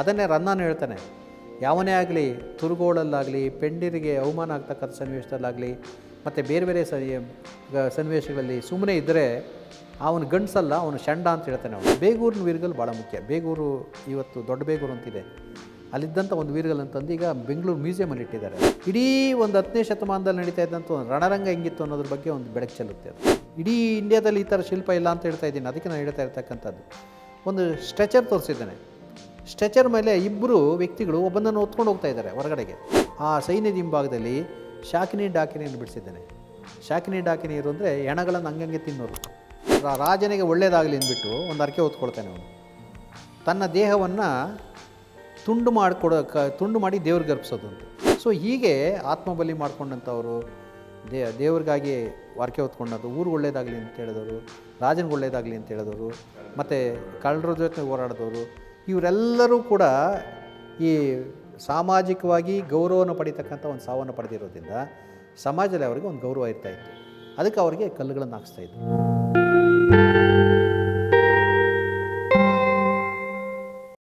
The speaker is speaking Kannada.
ಅದನ್ನೇ ರನ್ನಾನು ಹೇಳ್ತಾನೆ. ಯಾವನೇ ಆಗಲಿ, ತುರುಗೋಳಲ್ಲಾಗಲಿ, ಪೆಂಡಿರಿಗೆ ಅವಮಾನ ಆಗ್ತಕ್ಕಂಥ ಸನ್ನಿವೇಶದಲ್ಲಾಗಲಿ, ಮತ್ತು ಬೇರೆ ಬೇರೆ ಸನ್ನಿವೇಶಗಳಲ್ಲಿ ಸುಮ್ಮನೆ ಇದ್ದರೆ ಅವನು ಗಂಡಸಲ್ಲ, ಅವನು ಶಂಡ ಅಂತ ಹೇಳ್ತಾನೆ ಅವನು. ಬೇಗೂರಿನ ವೀರ್ಗಲ್ ಭಾಳ ಮುಖ್ಯ. ಬೇಗೂರು ಇವತ್ತು ದೊಡ್ಡ ಬೇಗೂರು ಅಂತಿದೆ. ಅಲ್ಲಿದ್ದಂಥ ಒಂದು ವೀರ್ಗಲ್ ಅಂತಂದು ಈಗ ಬೆಂಗಳೂರು ಮ್ಯೂಸಿಯಮಲ್ಲಿ ಇಟ್ಟಿದ್ದಾರೆ. ಇಡೀ ಒಂದು ಹತ್ತನೇ ಶತಮಾನದಲ್ಲಿ ನಡೀತಾ ಇದ್ದಂಥ ಒಂದು ರಣರಂಗ ಹೆಂಗಿತ್ತು ಅನ್ನೋದ್ರ ಬಗ್ಗೆ ಒಂದು ಬೆಳಕು ಚೆಲ್ಲುತ್ತೆ ಅದು. ಇಡೀ ಇಂಡಿಯಾದಲ್ಲಿ ಈ ಥರ ಶಿಲ್ಪ ಇಲ್ಲ ಅಂತ ಹೇಳ್ತಾ ಇದ್ದೀನಿ. ಅದಕ್ಕೆ ನಾನು ಹೇಳ್ತಾ ಇರ್ತಕ್ಕಂಥದ್ದು. ಒಂದು ಸ್ಟ್ರೆಚರ್ ತೋರಿಸಿದ್ದಾನೆ. ಸ್ಟ್ರೆಚರ್ ಮೇಲೆ ಇಬ್ಬರು ವ್ಯಕ್ತಿಗಳು ಒಬ್ಬನನ್ನು ಹೊತ್ಕೊಂಡು ಹೋಗ್ತಾ ಇದ್ದಾರೆ ಹೊರಗಡೆಗೆ. ಆ ಸೈನ್ಯದ ಹಿಂಭಾಗದಲ್ಲಿ ಶಾಕಿನಿ ಡಾಕಿನಿಯನ್ನು ಬಿಡಿಸಿದ್ದಾನೆ. ಶಾಕಿನಿ ಡಾಕಿನಿಯರು ಅಂದರೆ ಹೆಣಗಳನ್ನು ಹಂಗಂಗೆ ತಿನ್ನೋರು. ರಾಜನಿಗೆ ಒಳ್ಳೇದಾಗಲಿ ಅಂದ್ಬಿಟ್ಟು ಒಂದು ಅರಕೆ ಹೊತ್ಕೊಳ್ತಾನೆ ಅವನು. ತನ್ನ ದೇಹವನ್ನು ತುಂಡು ಮಾಡಿಕೊಡೋ ತುಂಡು ಮಾಡಿ ದೇವ್ರಿಗೆ ಅರ್ಪಿಸೋದು ಅಂತ. ಸೊ ಹೀಗೆ ಆತ್ಮಬಲಿ ಮಾಡ್ಕೊಂಡಂಥವ್ರು, ದೇ ದೇವ್ರಿಗಾಗಿ ವಾರ್ಕೆ ಹೊತ್ಕೊಂಡದ್ದು ಊರು ಒಳ್ಳೇದಾಗಲಿ ಅಂತ ಹೇಳಿದವರು, ರಾಜನಿಗೆ ಒಳ್ಳೇದಾಗಲಿ ಅಂತ ಹೇಳಿದವರು, ಮತ್ತು ಕಳ್ಳರ ಜೊತೆ ಹೋರಾಡಿದವರು ಇವರೆಲ್ಲರೂ ಕೂಡ ಈ ಸಾಮಾಜಿಕವಾಗಿ ಗೌರವವನ್ನು ಪಡಿತಕ್ಕಂಥ ಒಂದು ಸಾವನ್ನು ಪಡೆದಿರೋದ್ರಿಂದ ಸಮಾಜದಲ್ಲಿ ಅವರಿಗೆ ಒಂದು ಗೌರವ ಇರ್ತಾಯಿತ್ತು ಅದಕ್ಕೆ ಅವರಿಗೆ ಕಲ್ಲುಗಳನ್ನು ಹಾಕ್ಸ್ತಾಯಿದ್ರು